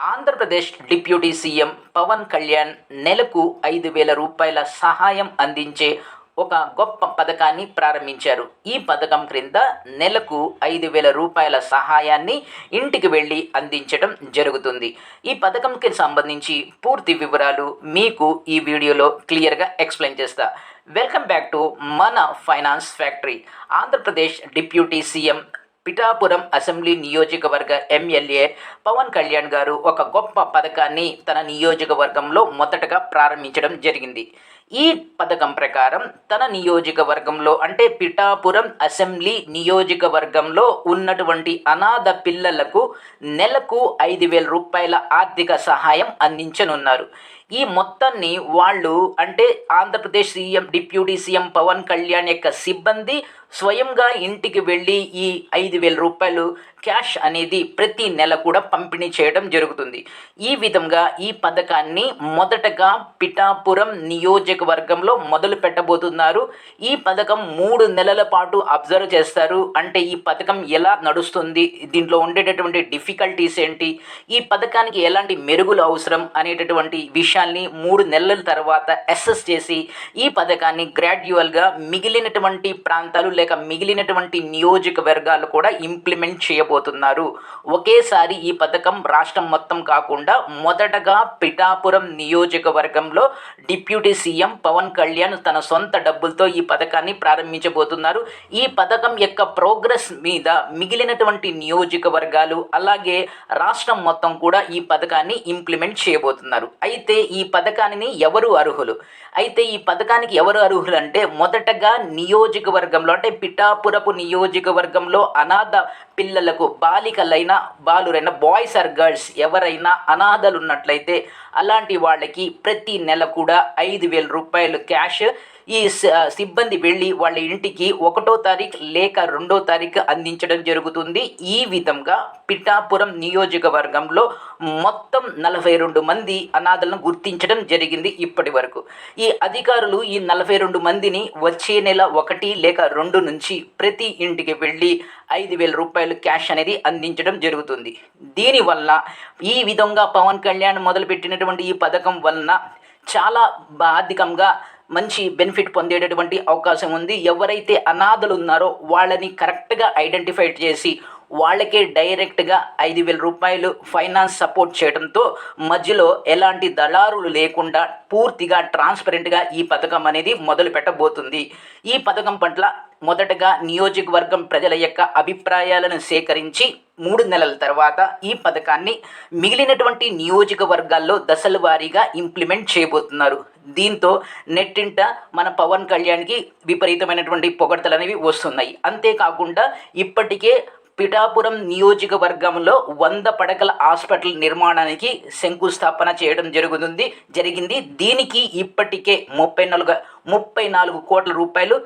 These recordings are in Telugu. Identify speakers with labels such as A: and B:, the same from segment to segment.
A: ఆంధ్రప్రదేశ్ డిప్యూటీ సీఎం పవన్ కళ్యాణ్ నెలకు ఐదు వేల రూపాయల సహాయం అందించే ఒక గొప్ప పథకాన్ని ప్రారంభించారు. ఈ పథకం క్రింద నెలకు ఐదు వేల రూపాయల సహాయాన్ని ఇంటికి వెళ్ళి అందించడం జరుగుతుంది. ఈ పథకంకి సంబంధించి పూర్తి వివరాలు మీకు ఈ వీడియోలో క్లియర్గా ఎక్స్ప్లెయిన్ చేస్తా. వెల్కమ్ బ్యాక్ టు మన finance factory. Andhra Pradesh deputy CM Pithapuram assembly నియోజకవర్గ ఎమ్మెల్యే పవన్ కళ్యాణ్ గారు ఒక గొప్ప పథకాన్ని తన నియోజకవర్గంలో మొదటగా ప్రారంభించడం జరిగింది. ఈ పథకం ప్రకారం తన నియోజకవర్గంలో అంటే పిఠాపురం అసెంబ్లీ నియోజకవర్గంలో ఉన్నటువంటి అనాథ పిల్లలకు నెలకు ఐదు వేల రూపాయల ఆర్థిక సహాయం అందించనున్నారు. ఈ మొత్తాన్ని వాళ్ళు అంటే Andhra Pradesh CM deputy CM Pawan Kalyan యొక్క సిబ్బంది స్వయంగా ఇంటికి వెళ్ళి ఈ ఐదు వేల రూపాయలు క్యాష్ అనేది ప్రతి నెల కూడా పంపిణీ చేయడం జరుగుతుంది. ఈ విధంగా ఈ పథకాన్ని మొదటగా పిఠాపురం నియోజకవర్గంలో మొదలు పెట్టబోతున్నారు. ఈ పథకం మూడు నెలల పాటు అబ్జర్వ్ చేస్తారు. అంటే ఈ పథకం ఎలా నడుస్తుంది? దీంట్లో ఉండేటటువంటి డిఫికల్టీస్ ఏంటి? ఈ పథకానికి ఎలాంటి మెరుగులు అవసరం? అనేటటువంటి విషయం అంశాన్ని మూడు నెలల తర్వాత అసెస్ చేసి ఈ పథకాన్ని గ్రాడ్యువల్గా మిగిలినటువంటి ప్రాంతాలు లేక మిగిలినటువంటి నియోజకవర్గాలు కూడా ఇంప్లిమెంట్ చేయబోతున్నారు. ఒకేసారి ఈ పథకం రాష్ట్రం మొత్తం కాకుండా మొదటగా పిఠాపురం నియోజకవర్గంలో డిప్యూటీ సీఎం పవన్ కళ్యాణ్ తన సొంత డబ్బులతో ఈ పథకాన్ని ప్రారంభించబోతున్నారు. ఈ పథకం యొక్క ప్రోగ్రెస్ మీద మిగిలినటువంటి నియోజకవర్గాలు అలాగే రాష్ట్రం మొత్తం కూడా ఈ పథకాన్ని ఇంప్లిమెంట్ చేయబోతున్నారు. అయితే ఈ పథకాన్ని ఎవరు అర్హులు? అయితే ఈ పథకానికి ఎవరు అర్హులు అంటే మొదటగా నియోజకవర్గంలో అంటే పిఠాపురపు నియోజకవర్గంలో అనాథ పిల్లలకు బాలికలైన బాలురైన బాయ్స్ ఆర్ గర్ల్స్ ఎవరైనా అనాథలు ఉన్నట్లయితే అలాంటి వాళ్ళకి ప్రతి నెల కూడా ఐదు వేల రూపాయలు క్యాష్ ఈ సిబ్బంది వెళ్ళి వాళ్ళ ఇంటికి ఒకటో తారీఖు లేక రెండో తారీఖు అందించడం జరుగుతుంది. ఈ విధంగా పిఠాపురం నియోజకవర్గంలో మొత్తం నలభై రెండు మంది అనాథలను గుర్తించడం జరిగింది ఇప్పటి వరకు. ఈ అధికారులు ఈ నలభై రెండు మందిని వచ్చే నెల ఒకటి లేక రెండు నుంచి ప్రతి ఇంటికి వెళ్ళి ఐదు వేల రూపాయలు క్యాష్ అనేది అందించడం జరుగుతుంది. దీనివల్ల ఈ విధంగా పవన్ కళ్యాణ్ మొదలుపెట్టినటువంటి ఈ పథకం వలన చాలా ఆర్థికంగా మంచి బెనిఫిట్ పొందేటటువంటి అవకాశం ఉంది. ఎవరైతే అనాథలు ఉన్నారో వాళ్ళని కరెక్ట్గా ఐడెంటిఫై చేసి వాళ్ళకే డైరెక్ట్గా ఐదు వేల రూపాయలు ఫైనాన్స్ సపోర్ట్ చేయడంతో మధ్యలో ఎలాంటి దళారులు లేకుండా పూర్తిగా ట్రాన్స్పరెంట్గా ఈ పథకం అనేది మొదలు పెట్టబోతుంది. ఈ పథకం పట్ల మొదటగా నియోజకవర్గం ప్రజల యొక్క అభిప్రాయాలను సేకరించి మూడు నెలల తర్వాత ఈ పథకాన్ని మిగిలినటువంటి నియోజకవర్గాల్లో దశల వారీగా ఇంప్లిమెంట్ చేయబోతున్నారు. దీంతో నెట్టింట మన పవన్ కళ్యాణ్కి విపరీతమైనటువంటి పొగడ్తలు అనేవి వస్తున్నాయి. అంతేకాకుండా ఇప్పటికే పిఠాపురం నియోజకవర్గంలో వంద పడకల హాస్పిటల్ నిర్మాణానికి శంకుస్థాపన చేయడం జరుగుతుంది జరిగింది. దీనికి ఇప్పటికే ముప్పై నాలుగు ముప్పై నాలుగు కోట్ల రూపాయలు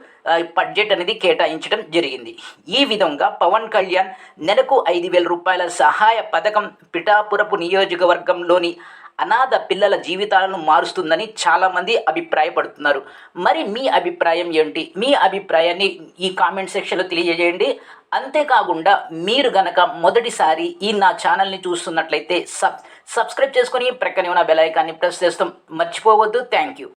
A: బడ్జెట్ అనేది కేటాయించడం జరిగింది. ఈ విధంగా పవన్ కళ్యాణ్ నెలకు ఐదు వేల రూపాయల సహాయ పథకం పిఠాపురపు నియోజకవర్గంలోని అనాథ పిల్లల జీవితాలను మారుస్తుందని చాలామంది అభిప్రాయపడుతున్నారు. మరి మీ అభిప్రాయం ఏంటి? మీ అభిప్రాయాన్ని ఈ కామెంట్ సెక్షన్లో తెలియజేయండి. అంతేకాకుండా మీరు గనక మొదటిసారి ఈ నా ఛానల్ని చూస్తున్నట్లయితే సబ్ సబ్స్క్రైబ్ చేసుకొని ప్రక్కనే ఉన్న బెల్ ఐకాన్ని ప్రెస్ చేస్తాం. మర్చిపోవద్దు. Thank you.